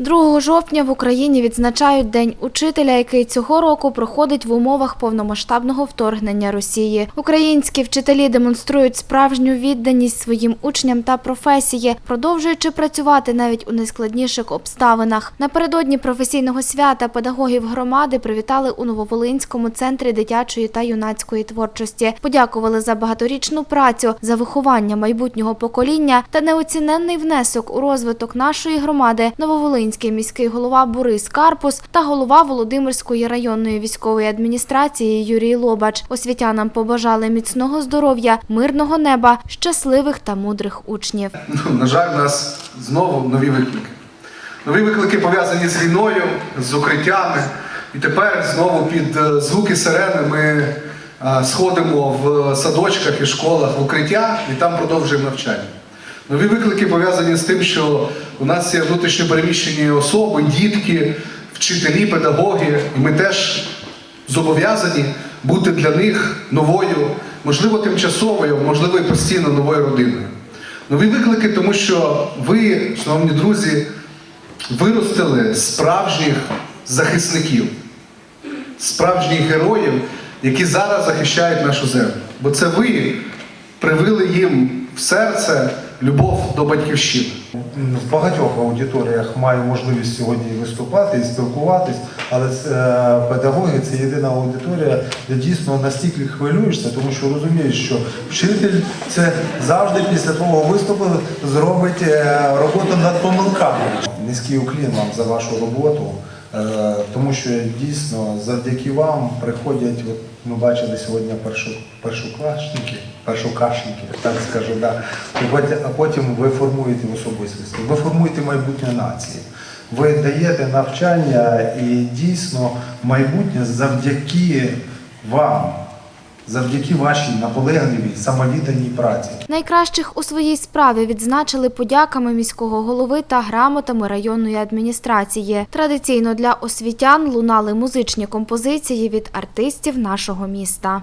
2 жовтня в Україні відзначають День учителя, який цього року проходить в умовах повномасштабного вторгнення Росії. Українські вчителі демонструють справжню відданість своїм учням та професії, продовжуючи працювати навіть у найскладніших обставинах. Напередодні професійного свята педагогів громади привітали у Нововолинському центрі дитячої та юнацької творчості. Подякували за багаторічну працю, за виховання майбутнього покоління та неоціненний внесок у розвиток нашої громади. Нововолинський міський голова Борис Карпус та голова Володимирської районної військової адміністрації Юрій Лобач. Освітянам побажали міцного здоров'я, мирного неба, щасливих та мудрих учнів. Ну, на жаль, у нас знову нові виклики. Нові виклики пов'язані з війною, з укриттями. І тепер знову під е, звуки сирени ми е, сходимо в садочках і школах в укриття і там продовжуємо навчання. Нові виклики пов'язані з тим, що у нас є внутрішньо переміщені особи, дітки, вчителі, педагоги, і ми теж зобов'язані бути для них новою, можливо, тимчасовою, можливо, і постійно новою родиною. Нові виклики, тому що ви, шановні друзі, виростили справжніх захисників, справжніх героїв, які зараз захищають нашу землю. Бо це ви привили їм в серце любов до батьківщини. В багатьох аудиторіях маю можливість сьогодні виступати і спілкуватись, але е, педагоги це єдина аудиторія, де дійсно настільки хвилюєшся, тому що розумієш, що вчитель це завжди після твого виступу зробить е, роботу над помилками. Низький уклін вам за вашу роботу, тому що дійсно завдяки вам приходять, от ми бачили сьогодні першу, першокласники, першокашники, так скажу, да. А потім ви формуєте особистості, ви формуєте майбутнє нації. Ви даєте навчання і дійсно майбутнє завдяки вам, завдяки вашій наполегливій, самовідданій праці. Найкращих у своїй справі відзначили подяками міського голови та грамотами районної адміністрації. Традиційно для освітян лунали музичні композиції від артистів нашого міста.